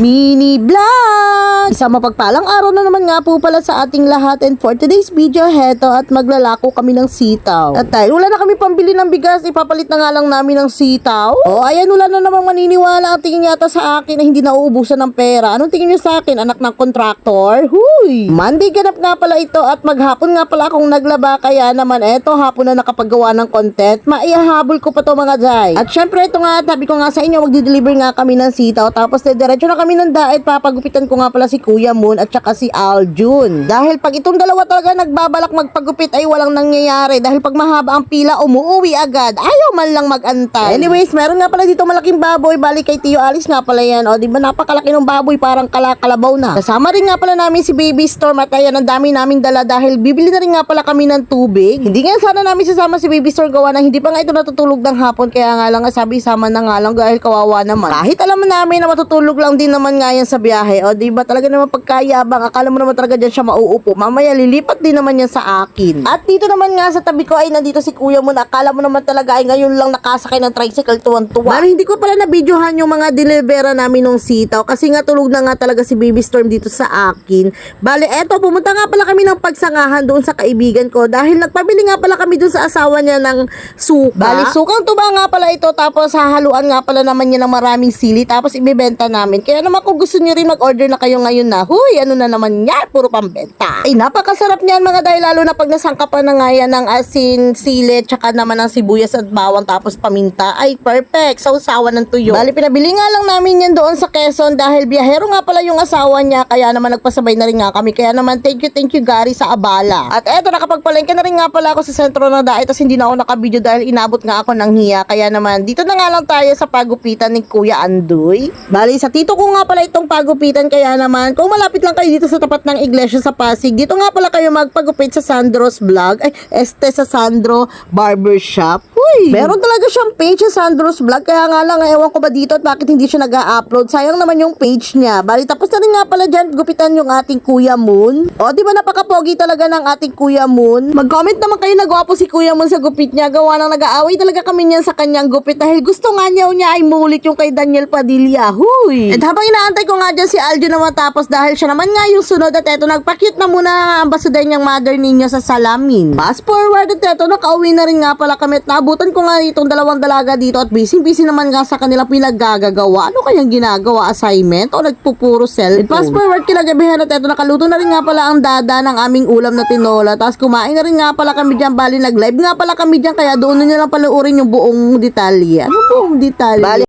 mini vlog! Isang mapagpalang araw na naman nga po pala sa ating lahat and for today's video, heto at maglalako kami ng sitaw. At dahil wala na kami pambili ng bigas, ipapalit na nga lang namin ng sitaw. O ayan, wala na namang maniniwala ang tingin yata sa akin na hindi nauubusan ng pera. Anong tingin niyo sa akin, anak ng kontraktor? Huy! Monday ganap nga pala ito at maghapon nga pala akong naglaba kaya naman eto hapon na nakapagawa ng content. Maihahabol ko pa to mga jay. At syempre ito nga, sabi ko nga sa inyo, magdi-deliver nga kami ng sitaw tapos diretso na kami ng daet. Papagupitan ko nga pala si Kuya Moon at saka si Aljun. Dahil pag itong dalawa talaga nagbabalak magpagupit ay walang nangyayari. Dahil pag mahaba ang pila, umuwi agad. Ayaw man lang magantay. Anyways, meron nga pala dito malaking baboy. Balik kay Tio Alice nga pala yan. O, di ba napakalaki ng baboy parang kalakalabaw na. Kasama rin nga pala namin si Baby Storm at ayan, ang dami naming dala dahil bibili na rin nga pala kami ng tubig. Hindi nga sana namin sasama si Baby Storm gawa na hindi pa nga ito natutulog ng hapon. Kaya nga lang sabi, sama na nga lang dahil kawawa naman. Kahit alam namin na matutulog lang din naman nga yan sa biyahe. O, di ba talaga naman pagkayabang, akala mo naman talaga dyan siya mauupo. Mamaya lilipat din naman yan sa akin. At dito naman nga sa tabi ko ay nandito si kuya mo na akala mo naman talaga ay ngayon lang nakasakay ng tricycle tuwan-tuwa. Pero hindi ko pala nabidyohan yung mga delivera namin nung sitaw kasi nga tulog na nga talaga si Baby Storm dito sa akin. Bale, eto, pumunta nga pala kami ng pagsangahan doon sa kaibigan ko dahil nagpabili nga pala kami doon sa asawa niya ng suka. Bale, sukang tuba nga pala ito tapos hahaluan nga pala naman niya ng maraming sili tapos ibebenta namin. Kaya naman kung gusto niyo rin mag-order na kayo ngayon na, huy, ano na naman yan, puro pambenta. Ay, napakasarap niyan mga dahil lalo na pag nasangkapan na nga yan ng asin, sili, tsaka naman ng sibuyas at bawang tapos paminta. Ay, perfect. Sausawan ng tuyo. Bali, pinabili nga lang namin yan doon sa Quezon dahil biyahero nga pala yung asawa niya kaya naman nagpasabay na rin nga kami. Kaya naman, thank you, thank you Gary sa abala. At eto, nakapagpalengke na rin nga pala ako sa sentro ng daet tapos hindi na ako nakabideo dahil inabot nga ako ng hiya. Kaya naman, dito na nga lang tayo sa pagupitan ni Kuya Andoy. Bali, sa tito ko nga pala itong pagupitan kaya naman, kung malapit lang kayo dito sa tapat ng iglesia sa Pasig, dito nga pala kayo magpagupit sa Sandro's Vlog. Ay, este sa Sandro Barbershop. Huy! Meron talaga siyang page sa Sandro's Vlog, kaya nga lang, ewan ko ba dito at bakit hindi siya nag-upload. Sayang naman yung page niya. Bali, tapos na rin nga pala dyan, gupitan yung ating Kuya Moon. O, di ba napaka-pogi talaga ng ating Kuya Moon? Mag-comment naman kayo na gwapo si Kuya Moon sa gupit niya. Gawa nang nag-aaway talaga kami niyan sa kanyang gupit dahil gusto nga niya niya ay mulit yung kay Daniel Padilla. Huy! At habang inaantay ko nga dyan si Aljo na matapos dahil siya naman nga yung sunod at eto nagpakit na muna ang ambassador niyang mother ninyo sa salamin. Fast forward at eto nakauwi na rin nga pala kami at naabutan ko nga itong dalawang dalaga dito at busy-busy naman nga sa kanila pinaggagawa. Ano kayang ginagawa? Assignment? O nagpupuro cellphone? Fast forward kinagabihan at eto nakaluto na rin nga pala ang dada ng aming ulam na tinola. Tapos kumain na rin nga pala kami dyan. Bali nag-live nga pala kami dyan kaya doon na nyo lang panuorin yung buong detalye. Ano buong detalye? Bali